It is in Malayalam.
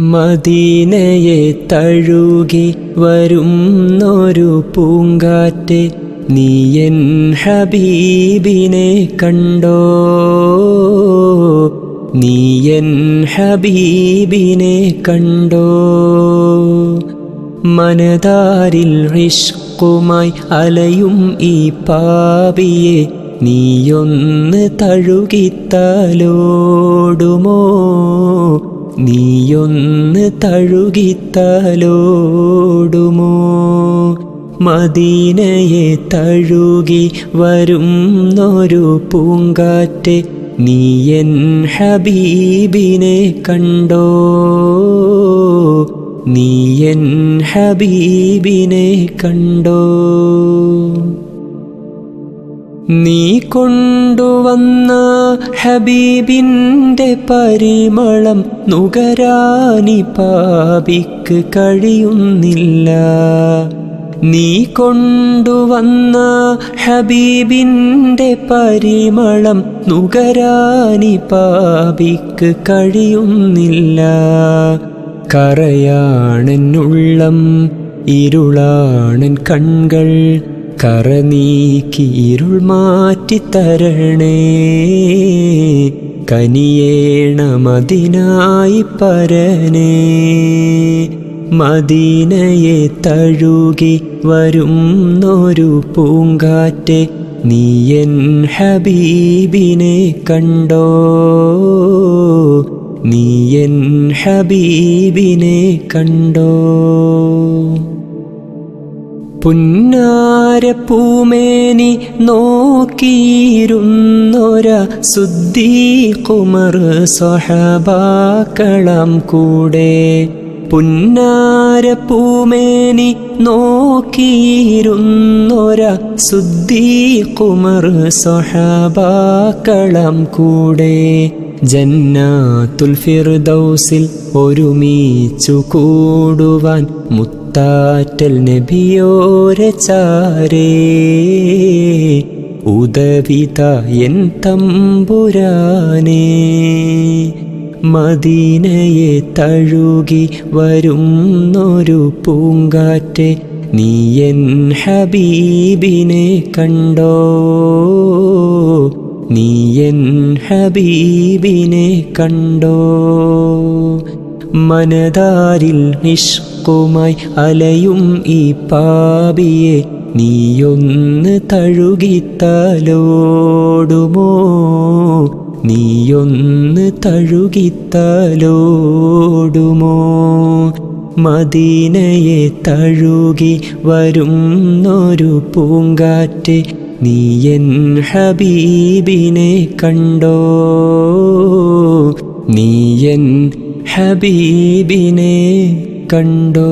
മദീനയെ തഴുകി വരുന്നൊരു പൂങ്കാറ്റ്. നീ എൻ ഹബീബിനെ കണ്ടോ? നീ എൻ ഹബീബിനെ കണ്ടോ? മനതാരിൽ ഋഷ്കുമായി അലയും ഈ പാപിയെ. നീയൊന്ന് തഴുകിത്താലോടുമോ നീയൊന്ന് തഴുകിത്താലോടുമോ? മദീനയെ തഴുകി വരും ഒരു പൂങ്കാറ്റ് നീ എൻ ഹബീബിനെ കണ്ടോ? നീ എൻ ഹബീബിനെ കണ്ടോ? നീ കൊണ്ടുവന്ന ഹബീബിന്റെ പരിമളം നുകരാനി പാപിക്ക് കഴിയുന്നില്ല. നീ കൊണ്ടുവന്ന ഹബീബിന്റെ പരിമളം നുകരാനി പാപിക്ക് കഴിയുന്നില്ല. കറയാണെന്നുള്ളം ഇരുളാണൻ കൺകൾ കറ നീക്കി ഇരുൾ മാറ്റിത്തരണേ കനിയേണമതിനായി പരനേ. മദീനയെ തഴുകി വരുന്നൊരു പൂങ്കാറ്റെ നീയൻ ഹബീബിനെ കണ്ടോ? നീയൻ ഹബീബിനെ കണ്ടോ? പുന്നാരപ്പൂമേനി നോക്കിയിരുന്നൊര സുദ്ദീഖുമർ സ്വഹബാക്കളം കൂടെ. പുന്നാരപ്പൂമേനി നോക്കിയിരുന്നൊര സുദ്ദീഖുമർ സ്വഹബാക്കളം കൂടെ. ജന്നാത്തുൽ ഫിർദൗസിൽ ഒരുമിച്ചു കൂടുവാൻ മുത്താറ്റൽ നബിയോര ചാരേ. ഉദവിത എൻ തമ്പുരാനേ. മദീനയെ തഴുകി വരുന്നൊരു പൂങ്കാറ്റെ നീയൻ ഹബീബിനെ കണ്ടോ. നീ എൻ ഹബീബിനെ കണ്ടോ? മനതാരിൽ നിഷ്കുമായി അലയും ഈ പാപിയെ നീയൊന്ന് തഴുകിത്താലോടുമോ? നീയൊന്ന് തഴുകിത്താലോടുമോ? മദീനയെ തഴുകി വരുന്നൊരു പൂങ്കാറ്റ് നീ എൻ ഹബീബിനെ കണ്ടോ? നീ എൻ ഹബീബിനെ കണ്ടോ?